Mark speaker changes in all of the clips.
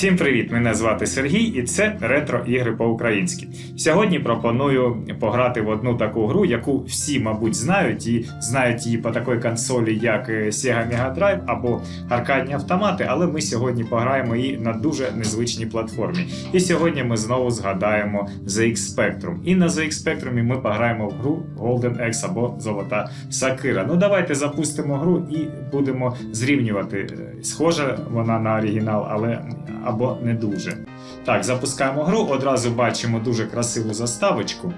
Speaker 1: Всім привіт! Мене звати Сергій, і це ретро ігри по-українськи. Сьогодні пропоную пограти в одну таку гру, яку всі, мабуть, знають, і знають її по такій консолі, як е, Sega Mega Drive або аркадні автомати. Але ми сьогодні пограємо її на дуже незвичній платформі. І сьогодні ми знову згадаємо ZX Spectrum. І на ZX Spectrum ми пограємо в гру Golden X або Золота Сакира. Ну давайте запустимо гру і будемо зрівнювати. Е, Схожа вона на оригінал, але або не дуже. Так, запускаємо гру. Одразу бачимо дуже красиву заставочку.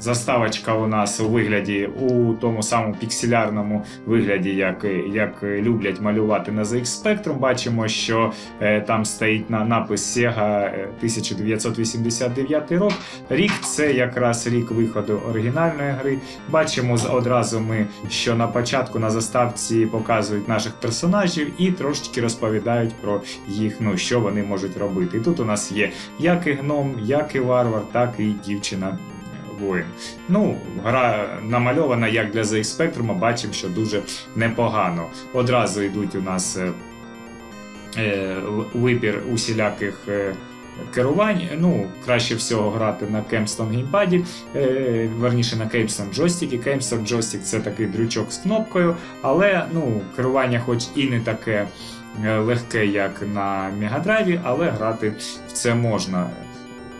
Speaker 1: Заставочка у нас у вигляді, у тому самому пікселярному вигляді, як, як люблять малювати на ZX Spectrum. Бачимо, що е, там стоїть на напис Sega е, 1989 рок. Рік це якраз рік виходу оригінальної гри. Бачимо одразу ми, що на початку на заставці показують наших персонажів і трошечки розповідають про їх, ну що вони можуть робити. І тут у нас є як і гном, як і варвар, так і дівчина. Воїн. Ну, гра намальована як для ZX Spectrum, бачимо, що дуже непогано. Одразу йдуть у нас е, е, вибір усіляких е, керувань. Ну, краще всього грати на Кемстон геймпаді, е, верніше на Кемстон джойстикі. Кемстон джойстик це такий дрючок з кнопкою, але ну, керування хоч і не таке е, легке, як на Мегадрайві, але грати в це можна.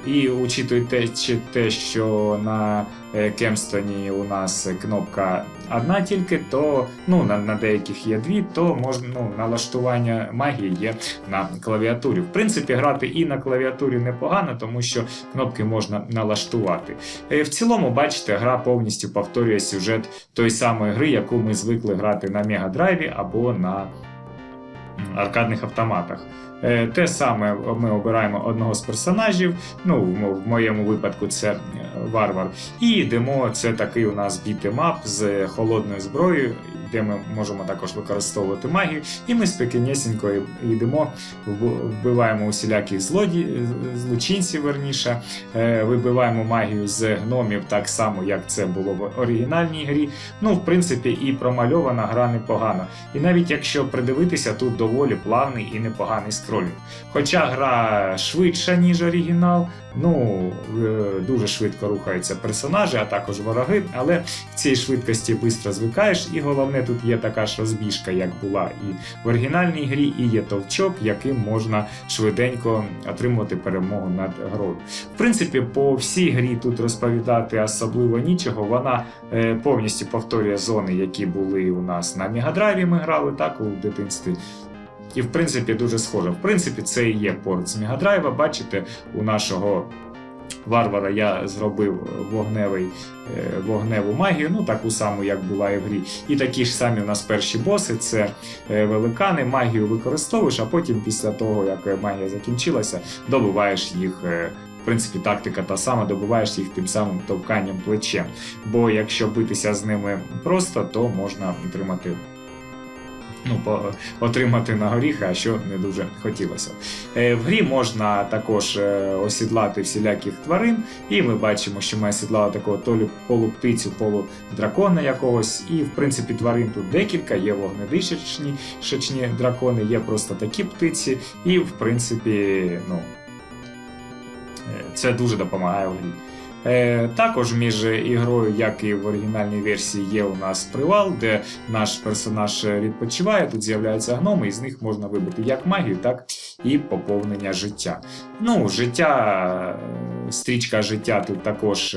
Speaker 1: І учитуйте чи те, що на е, Кемстоні у нас кнопка одна тільки, то ну, на, на деяких є дві, то можна ну, налаштування магії є на клавіатурі. В принципі, грати і на клавіатурі непогано, тому що кнопки можна налаштувати. Е, В цілому, бачите, гра повністю повторює сюжет той самої гри, яку ми звикли грати на Мегадрайві або на аркадних автоматах. Е, Те саме ми обираємо одного з персонажів. Ну, в моєму випадку це е, варвар. І йдемо. Це такий у нас бітемап з холодною зброєю, де ми можемо також використовувати магію. І ми спокійнісінько йдемо, вбиваємо усіляких злоді, злочинців, верніше, е, вибиваємо магію з гномів так само, як це було в оригінальній грі. Ну, в принципі, і промальована гра непогано. І навіть якщо придивитися, тут доволі плавний і непоганий скролінг. Хоча гра швидша, ніж оригінал, ну е, дуже швидко рухаються персонажі, а також вороги, але в цій швидкості швидко звикаєш, і головне тут є така ж розбіжка, як була і в оригінальній грі, і є товчок, яким можна швиденько отримувати перемогу над грою. В принципі, по всій грі тут розповідати особливо нічого. Вона е, повністю повторює зони, які були у нас на Мегадрайві. Ми грали так у дитинстві. І в принципі дуже схоже. В принципі, це і є порт з Мегадрайва. Бачите, у нашого варвара я зробив вогневий, е, вогневу магію, ну таку саму, як була і в грі. І такі ж самі у нас перші боси це е, великани, магію використовуєш, а потім, після того, як магія закінчилася, добиваєш їх. е, В принципі, тактика та сама, добиваєш їх тим самим товканням плечем. Бо якщо битися з ними просто, то можна отримати ну, по, отримати на горіхи, а що не дуже хотілося. Е, в грі можна також е, осідлати всіляких тварин, і ми бачимо, що ми осідлали такого толі полуптицю, полудракона якогось. І в принципі тварин тут декілька, є вогнедишечні шечні дракони, є просто такі птиці, і в принципі, ну. е, Це дуже допомагає в грі. Е, також між ігрою, як і в оригінальній версії, є у нас привал, де наш персонаж відпочиває. Тут з'являються гноми, і з них можна вибити як магію, так і поповнення життя. Ну, життя, е, стрічка життя тут також.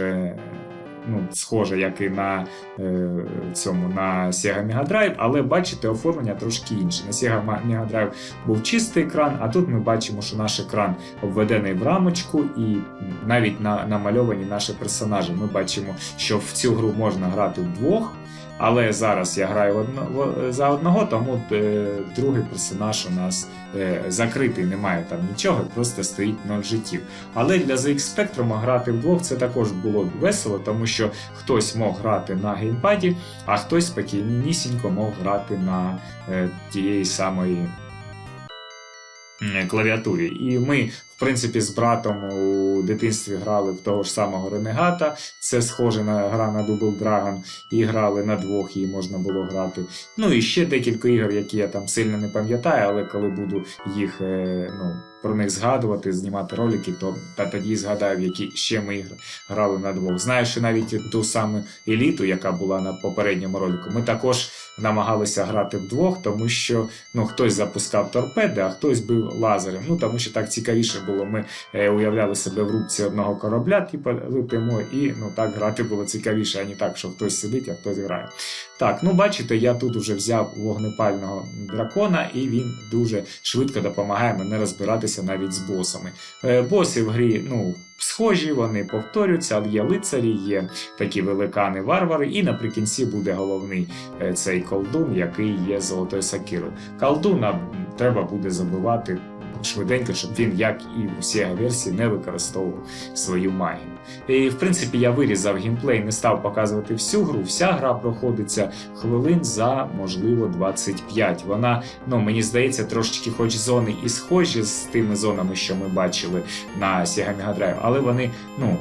Speaker 1: Ну, схоже, як і на е, цьому на Sega Mega Drive, але бачите, оформлення трошки інше. На Sega Mega Drive був чистий екран, а тут ми бачимо, що наш екран обведений в рамочку, і навіть на, намальовані наші персонажі. Ми бачимо, що в цю гру можна грати вдвох. Але зараз я граю в за одного, тому е, другий персонаж у нас е, закритий, немає там нічого, просто стоїть 0 життів. Але для ZX Spectrum грати вдвох це також було весело, тому що хтось мог грати на геймпаді, а хтось спокійнісінько мог грати на е, тієї самої клавіатурі. І ми, в принципі, з братом у дитинстві грали в того ж самого Ренегата. Це схоже на гра на Double Dragon, і грали на двох, її можна було грати. Ну і ще декілька ігор, які я там сильно не пам'ятаю, але коли буду їх е, ну, про них згадувати, знімати ролики, то та тоді згадаю, які ще ми грали на двох. Знаю, що навіть ту саму еліту, яка була на попередньому ролику, ми також намагалися грати вдвох, тому що ну, хтось запускав торпеди, а хтось бив лазером. Ну тому що так цікавіше було. Ми е, уявляли себе в рубці одного корабля, типу летимо, і ну так грати було цікавіше, а не так, що хтось сидить, а хтось грає. Так, ну бачите, я тут вже взяв вогнепального дракона, і він дуже швидко допомагає мені розбиратися навіть з босами. Е, боси в грі, ну. Схожі, вони повторюються, але є лицарі, є такі великани-варвари, і наприкінці буде головний е, цей колдун, який є золотою сакирою. Колдуна треба буде забивати швиденько, щоб він, як і в усіх версії, не використовував свою магію. І в принципі я вирізав геймплей, не став показувати всю гру. Вся гра проходиться хвилин за можливо 25. Вона, ну мені здається, трошечки, хоч зони і схожі з тими зонами, що ми бачили на Sega Mega Drive, але вони ну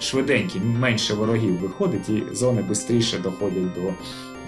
Speaker 1: швиденькі, менше ворогів виходить, і зони швидше доходять до.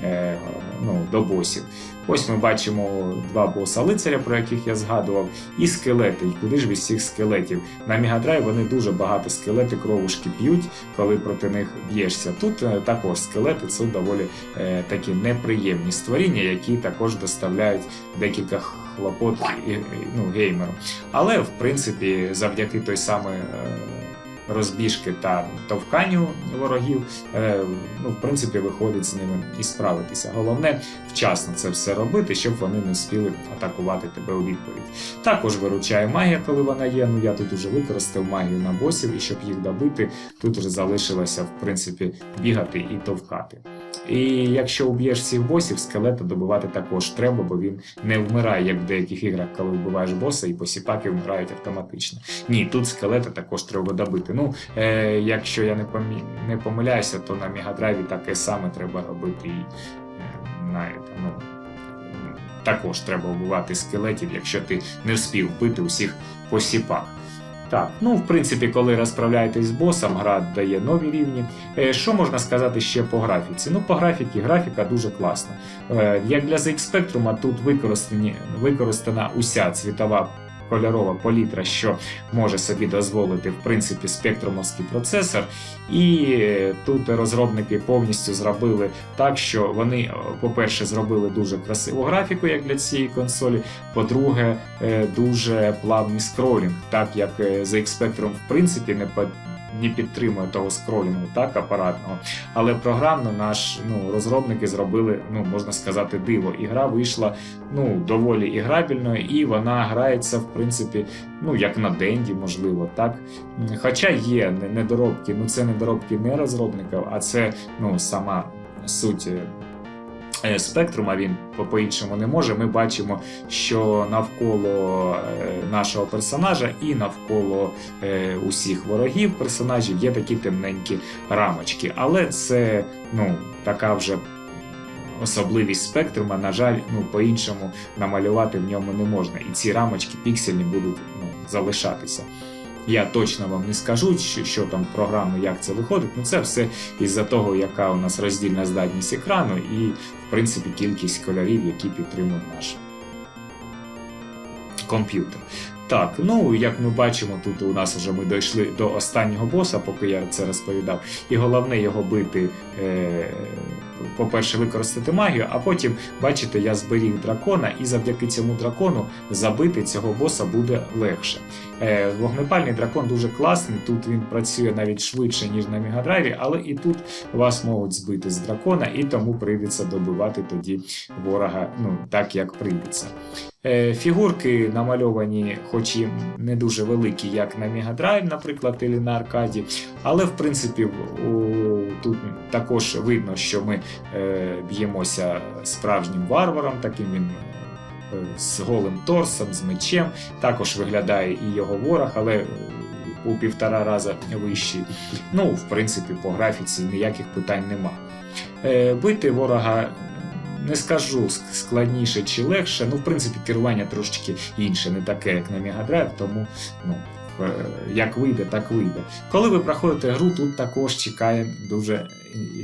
Speaker 1: Е, Ну, до босів. Ось ми бачимо два боса лицаря, про яких я згадував, і скелети. І куди ж без цих скелетів? На Мегадрайв вони дуже багато скелети кровушки п'ють, коли проти них б'єшся. Тут е, також скелети це доволі е, такі неприємні створіння, які також доставляють декілька хлопот і, ну, геймерам. Але в принципі, завдяки той самої. Е, Розбіжки та товканню ворогів, е, ну, в принципі, виходить з ними і справитися. Головне вчасно це все робити, щоб вони не встигли атакувати тебе у відповідь. Також виручає магія, коли вона є. Ну я тут уже використав магію на босів, і щоб їх добити, тут вже залишилося в принципі бігати і товкати. І якщо уб'єш всіх босів, скелета добивати також треба, бо він не вмирає, як в деяких іграх, коли вбиваєш боса, і посіпаки вмирають автоматично. Ні, тут скелета також треба добити. Ну, е, якщо я не, помі... не помиляюся, то на Мегадрайві таке саме треба робити і е, на, ну, також треба вбивати скелетів, якщо ти не вспів вбити усіх посіпак. Так, ну в принципі, коли розправляєтесь з босом, гра дає нові рівні. Е, Що можна сказати ще по графіці? Ну, по графіці графіка дуже класна. Е, Як для ZX Spectrum, тут використані, використана уся цвітова кольорова палітра, що може собі дозволити в принципі спектрумовський процесор. І е, тут розробники повністю зробили так, що вони, е, по-перше, зробили дуже красиву графіку, як для цієї консолі. По-друге, е, дуже плавний скролінг, так як ZX Spectrum в принципі не не підтримує того скролінгу, так, апаратного. Але програмно наш ну, розробники зробили, ну, можна сказати, диво. І гра вийшла ну, доволі іграбельною, і вона грається, в принципі, ну, як на денді, можливо, так. Хоча є не- недоробки, ну це недоробки не розробників, а це ну, сама суть. Е, е, Спектрума він по- по-іншому не може. Ми бачимо, що навколо е, нашого персонажа і навколо е, усіх ворогів персонажів є такі темненькі рамочки. Але це ну, така вже особливість спектрума. На жаль, ну, по-іншому намалювати в ньому не можна. І ці рамочки піксельні будуть ну, залишатися. Я точно вам не скажу, що, що там програмно, як це виходить. Ну це все із-за того, яка у нас роздільна здатність екрану, і в принципі кількість кольорів, які підтримує наш комп'ютер. Так, ну як ми бачимо, тут у нас вже ми дійшли до останнього боса, поки я це розповідав. І головне його бити, е, по-перше, використати магію, а потім, бачите, я зберіг дракона, і завдяки цьому дракону забити цього боса буде легше. Е, вогнепальний дракон дуже класний, тут він працює навіть швидше, ніж на Мегадрайві, але і тут вас можуть збити з дракона, і тому прийдеться добивати тоді ворога ну, так, як прийдеться. Е, Фігурки намальовані, хоч і не дуже великі, як на Мегадрайв, наприклад, і на аркаді, але в принципі тут також видно, що ми е, б'ємося справжнім варваром, таким він е, з голим торсом, з мечем. Також виглядає і його ворог, але у півтора рази вищий. Ну, в принципі, по графіці ніяких питань нема. Е, Бити ворога не скажу складніше чи легше. Ну, в принципі, керування трошечки інше, не таке, як на Мегадрайв, тому ну. е, Як вийде, так вийде. Коли ви проходите гру, тут також чекає дуже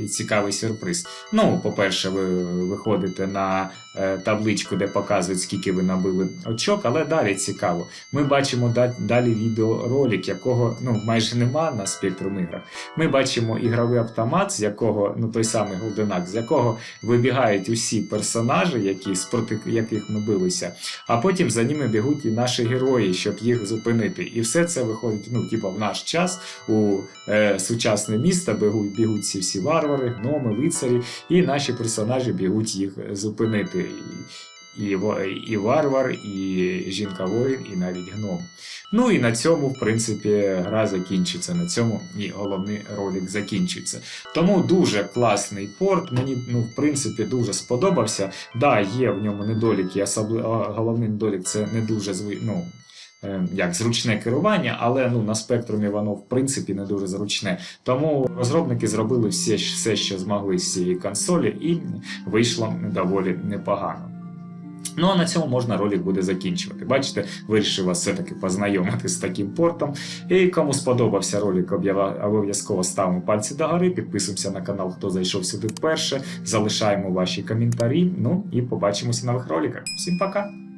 Speaker 1: цікавий сюрприз. Ну, по-перше, ви виходите на е, табличку, де показують, скільки ви набили очок, але далі цікаво. Ми бачимо да- далі відеоролик, якого ну, майже нема на Spectrum іграх. Ми бачимо ігровий автомат, з якого, ну той самий Axe, з якого вибігають усі персонажі, які, спроти яких ми билися, а потім за ними бігуть і наші герої, щоб їх зупинити. І все це виходить, ну, типу, в наш час у е, сучасне місто бігуть, бігуть ці всі варвари, гноми, лицарі, і наші персонажі бігуть їх зупинити. І, і, варвар, і жінка воїн, і навіть гном. Ну і на цьому, в принципі, гра закінчиться. На цьому і головний ролик закінчиться. Тому дуже класний порт. Мені, ну, в принципі, дуже сподобався. Да, є в ньому недоліки, особливо головний недолік це не дуже зви... ну, як зручне керування, але ну, на спектрумі воно в принципі не дуже зручне. Тому розробники зробили все, все що змогли з цієї консолі, і вийшло доволі непогано. Ну а на цьому можна ролик буде закінчувати. Бачите, вирішив вас все-таки познайомити з таким портом. І кому сподобався ролик, обов'язково ставимо пальці догори, підписуємося на канал, хто зайшов сюди вперше, залишаємо ваші коментарі. Ну і побачимося в нових роликах. Всім пока!